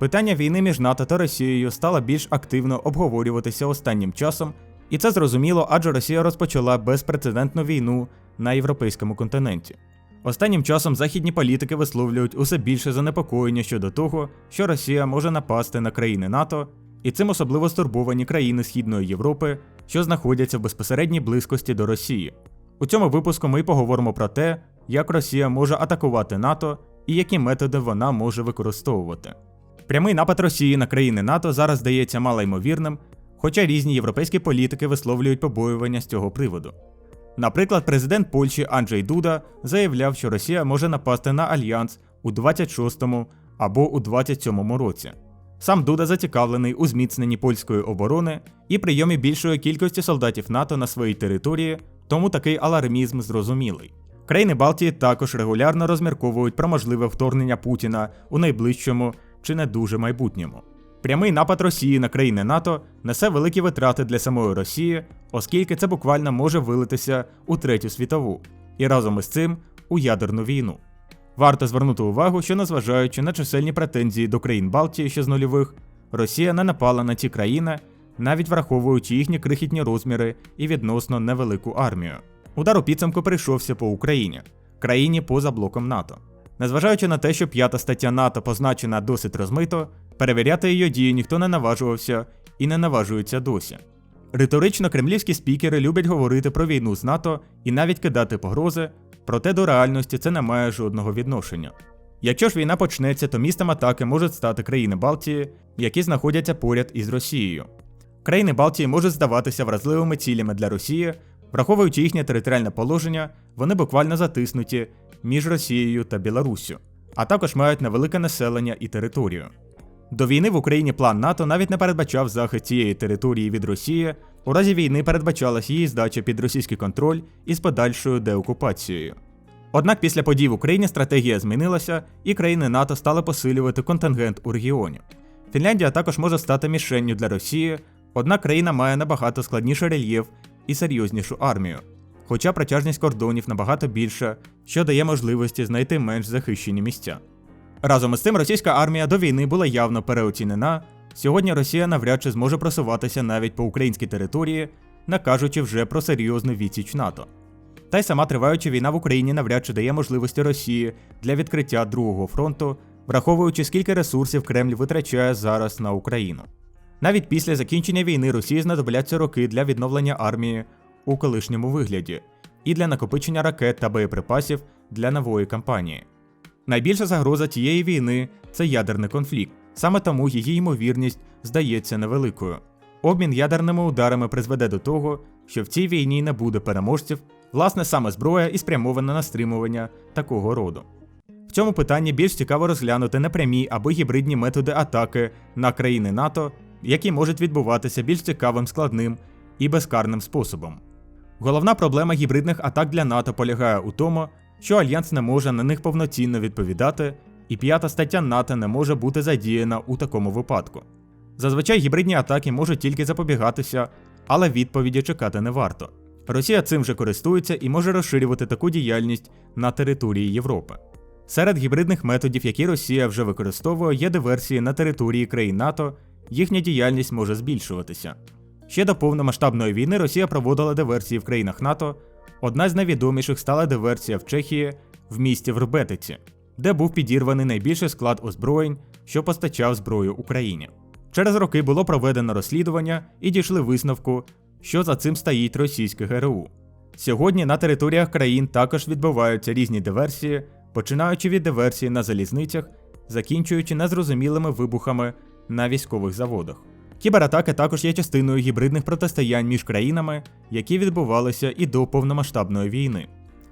Питання війни між НАТО та Росією стало більш активно обговорюватися останнім часом, і це зрозуміло, адже Росія розпочала безпрецедентну війну на європейському континенті. Останнім часом західні політики висловлюють усе більше занепокоєння щодо того, що Росія може напасти на країни НАТО, і цим особливо стурбовані країни Східної Європи, що знаходяться в безпосередній близькості до Росії. У цьому випуску ми поговоримо про те, як Росія може атакувати НАТО і які методи вона може використовувати. Прямий напад Росії на країни НАТО зараз здається малоймовірним, хоча різні європейські політики висловлюють побоювання з цього приводу. Наприклад, президент Польщі Анджей Дуда заявляв, що Росія може напасти на альянс у 26-му або у 27-му році. Сам Дуда зацікавлений у зміцненні польської оборони і прийомі більшої кількості солдатів НАТО на своїй території, тому такий алармізм зрозумілий. Країни Балтії також регулярно розмірковують про можливе вторгнення Путіна у найближчому чи не дуже майбутньому. Прямий напад Росії на країни НАТО несе великі витрати для самої Росії, оскільки це буквально може вилитися у третю світову, і разом із цим у ядерну війну. Варто звернути увагу, що незважаючи на чисельні претензії до країн Балтії ще з нульових, Росія не напала на ці країни, навіть враховуючи їхні крихітні розміри і відносно невелику армію. Удар у підсумку прийшовся по Україні, країні поза блоком НАТО. Незважаючи на те, що п'ята стаття НАТО позначена досить розмито, перевіряти її дії ніхто не наважувався і не наважується досі. Риторично кремлівські спікери люблять говорити про війну з НАТО і навіть кидати погрози, проте до реальності це не має жодного відношення. Якщо ж війна почнеться, то містом атаки можуть стати країни Балтії, які знаходяться поряд із Росією. Країни Балтії можуть здаватися вразливими цілями для Росії, враховуючи їхнє територіальне положення, вони буквально затиснуті між Росією та Білоруссю, а також мають невелике населення і територію. До війни в Україні план НАТО навіть не передбачав захист цієї території від Росії. У разі війни передбачалась її здача під російський контроль із подальшою деокупацією. Однак після подій в Україні стратегія змінилася, і країни НАТО стали посилювати контингент у регіоні. Фінляндія також може стати мішенню для Росії, однак країна має набагато складніший рельєф і серйознішу армію, хоча протяжність кордонів набагато більша, що дає можливості знайти менш захищені місця. Разом із цим російська армія до війни була явно переоцінена. Сьогодні Росія навряд чи зможе просуватися навіть по українській території, не кажучи вже про серйозну відсіч НАТО. Та й сама триваюча війна в Україні навряд чи дає можливості Росії для відкриття другого фронту, враховуючи скільки ресурсів Кремль витрачає зараз на Україну. Навіть після закінчення війни Росії знадобляться роки для відновлення армії у колишньому вигляді і для накопичення ракет та боєприпасів для нової кампанії. Найбільша загроза цієї війни це ядерний конфлікт, саме тому її ймовірність здається невеликою. Обмін ядерними ударами призведе до того, що в цій війні не буде переможців, власне, саме зброя і спрямована на стримування такого роду. В цьому питанні більш цікаво розглянути непрямі або гібридні методи атаки на країни НАТО, які можуть відбуватися більш цікавим, складним і безкарним способом. Головна проблема гібридних атак для НАТО полягає у тому, що альянс не може на них повноцінно відповідати, і п'ята стаття НАТО не може бути задіяна у такому випадку. Зазвичай гібридні атаки можуть тільки запобігатися, але відповіді чекати не варто. Росія цим же користується і може розширювати таку діяльність на території Європи. Серед гібридних методів, які Росія вже використовує, є диверсії на території країн НАТО, їхня діяльність може збільшуватися. Ще до повномасштабної війни Росія проводила диверсії в країнах НАТО. Одна з найвідоміших стала диверсія в Чехії в місті Врбетиці, де був підірваний найбільший склад озброєнь, що постачав зброю Україні. Через роки було проведено розслідування і дійшли висновку, що за цим стоїть російське ГРУ. Сьогодні на територіях країн також відбуваються різні диверсії, починаючи від диверсії на залізницях, закінчуючи незрозумілими вибухами на військових заводах. Кібератаки також є частиною гібридних протистоянь між країнами, які відбувалися і до повномасштабної війни.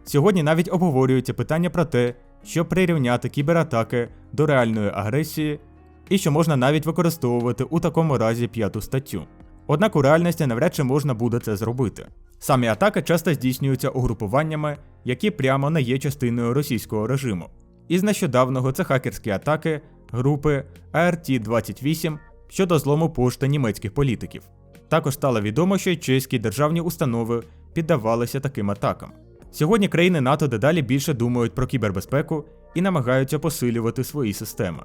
Сьогодні навіть обговорюється питання про те, щоб прирівняти кібератаки до реальної агресії, і що можна навіть використовувати у такому разі п'яту статтю. Однак у реальності навряд чи можна буде це зробити. Самі атаки часто здійснюються угрупуваннями, які прямо не є частиною російського режиму. Із нещодавного це хакерські атаки групи ART-28 щодо злому пошти німецьких політиків. Також стало відомо, що й чеські державні установи піддавалися таким атакам. Сьогодні країни НАТО дедалі більше думають про кібербезпеку і намагаються посилювати свої системи.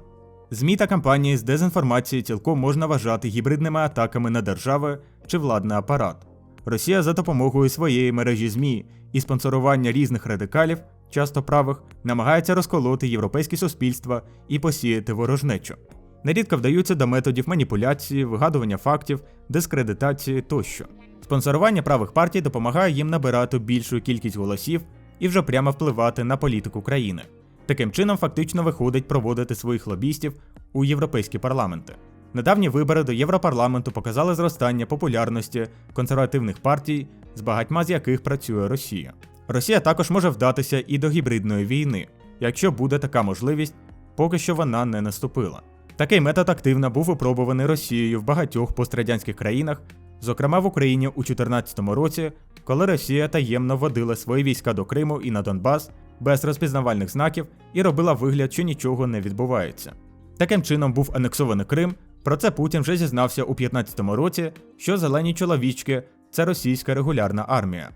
ЗМІ та кампанії з дезінформації цілком можна вважати гібридними атаками на держави чи владний апарат. Росія за допомогою своєї мережі ЗМІ і спонсорування різних радикалів, часто правих, намагається розколоти європейське суспільство і посіяти ворожнечу. Нерідко вдаються до методів маніпуляції, вигадування фактів, дискредитації тощо. Спонсорування правих партій допомагає їм набирати більшу кількість голосів і вже прямо впливати на політику країни. Таким чином, фактично виходить проводити своїх лобістів у європейські парламенти. Недавні вибори до Європарламенту показали зростання популярності консервативних партій, з багатьма з яких працює Росія. Росія також може вдатися і до гібридної війни, якщо буде така можливість, поки що вона не наступила. Такий метод активно був випробуваний Росією в багатьох пострадянських країнах, зокрема в Україні у 2014 році, коли Росія таємно вводила свої війська до Криму і на Донбас без розпізнавальних знаків і робила вигляд, що нічого не відбувається. Таким чином був анексований Крим. Про це Путін вже зізнався у 2015 році, що зелені чоловічки це російська регулярна армія.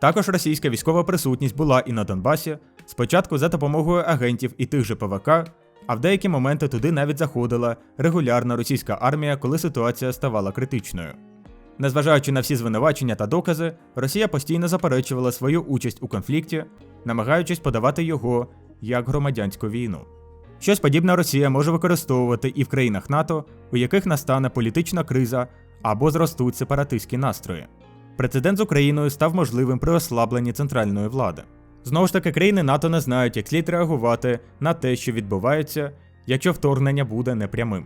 Також російська військова присутність була і на Донбасі, спочатку за допомогою агентів і тих же ПВК, а в деякі моменти туди навіть заходила регулярна російська армія, коли ситуація ставала критичною. Незважаючи на всі звинувачення та докази, Росія постійно заперечувала свою участь у конфлікті, намагаючись подавати його як громадянську війну. Щось подібне Росія може використовувати і в країнах НАТО, у яких настане політична криза або зростуть сепаратистські настрої. Прецедент з Україною став можливим при ослабленні центральної влади. Знову ж таки, країни НАТО не знають, як слід реагувати на те, що відбувається, якщо вторгнення буде непрямим.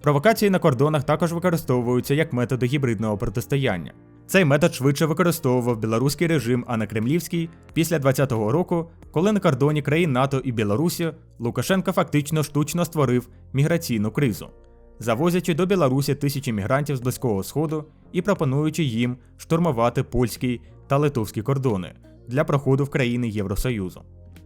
Провокації на кордонах також використовуються як методи гібридного протистояння. Цей метод швидше використовував білоруський режим, а не кремлівський, після 2020 року, коли на кордоні країн НАТО і Білорусі Лукашенко фактично штучно створив міграційну кризу, завозячи до Білорусі тисячі мігрантів з Близького Сходу і пропонуючи їм штурмувати польський та литовські кордони для проходу в країни Євросоюзу.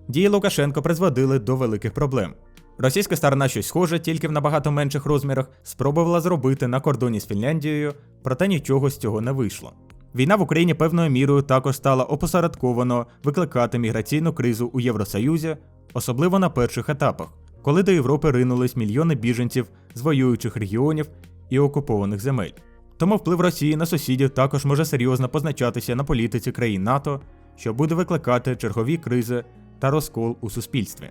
Дії Лукашенко призводили до великих проблем. Російська сторона щось схоже, тільки в набагато менших розмірах, спробувала зробити на кордоні з Фінляндією, проте нічого з цього не вийшло. Війна в Україні певною мірою також стала опосередковано викликати міграційну кризу у Євросоюзі, особливо на перших етапах, коли до Європи ринулись мільйони біженців з воюючих регіонів і окупованих земель. Тому вплив Росії на сусідів також може серйозно позначатися на політиці країн НАТО, що буде викликати чергові кризи та розкол у суспільстві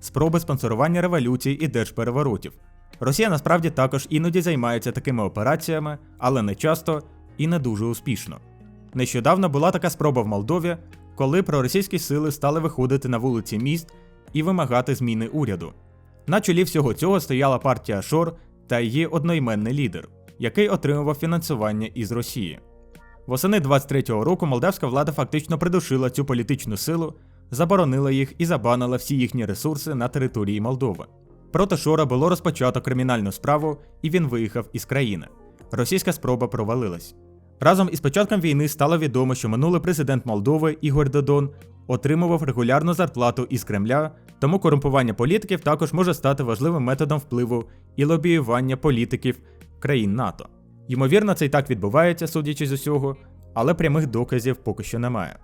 спроби спонсорування революцій і держпереворотів. Росія насправді також іноді займається такими операціями, але не часто і не дуже успішно. Нещодавно була така спроба в Молдові, коли проросійські сили стали виходити на вулиці міст і вимагати зміни уряду. На чолі всього цього стояла партія Шор та її одноіменний лідер, який отримував фінансування із Росії. Восени 23-го року молдавська влада фактично придушила цю політичну силу, заборонила їх і забанила всі їхні ресурси на території Молдови. Проти Шора було розпочато кримінальну справу, і він виїхав із країни. Російська спроба провалилась. Разом із початком війни стало відомо, що минулий президент Молдови Ігор Додон отримував регулярну зарплату із Кремля, тому корумпування політиків також може стати важливим методом впливу і лобіювання політиків країн НАТО. Ймовірно, це і так відбувається, судячи з усього, але прямих доказів поки що немає.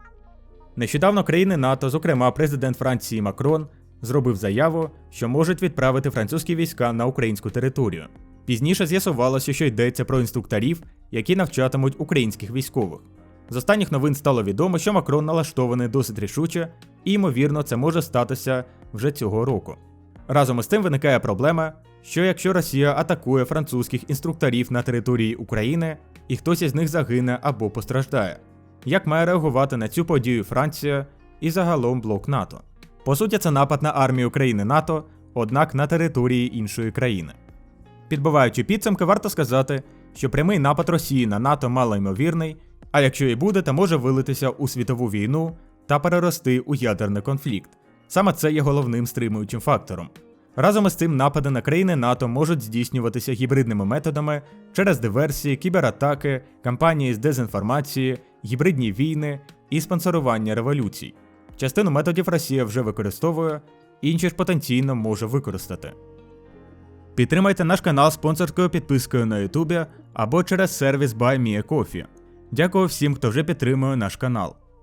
Нещодавно країни НАТО, зокрема президент Франції Макрон, зробив заяву, що можуть відправити французькі війська на українську територію. Пізніше з'ясувалося, що йдеться про інструкторів, які навчатимуть українських військових. З останніх новин стало відомо, що Макрон налаштований досить рішуче, і, ймовірно, це може статися вже цього року. Разом із тим виникає проблема, що якщо Росія атакує французьких інструкторів на території України, і хтось із них загине або постраждає як має реагувати на цю подію Франція і загалом блок НАТО. По суті, це напад на армію країни НАТО, однак на території іншої країни. Підбиваючи підсумки, варто сказати, що прямий напад Росії на НАТО малоймовірний, а якщо і буде, то може вилитися у світову війну та перерости у ядерний конфлікт. Саме це є головним стримуючим фактором. Разом із цим напади на країни НАТО можуть здійснюватися гібридними методами через диверсії, кібератаки, кампанії з дезінформації, гібридні війни і спонсорування революцій. Частину методів Росія вже використовує, інші ж потенційно може використати. Підтримайте наш канал спонсорською підпискою на Ютубі або через сервіс BuyMeACoffee. Дякую всім, хто вже підтримує наш канал.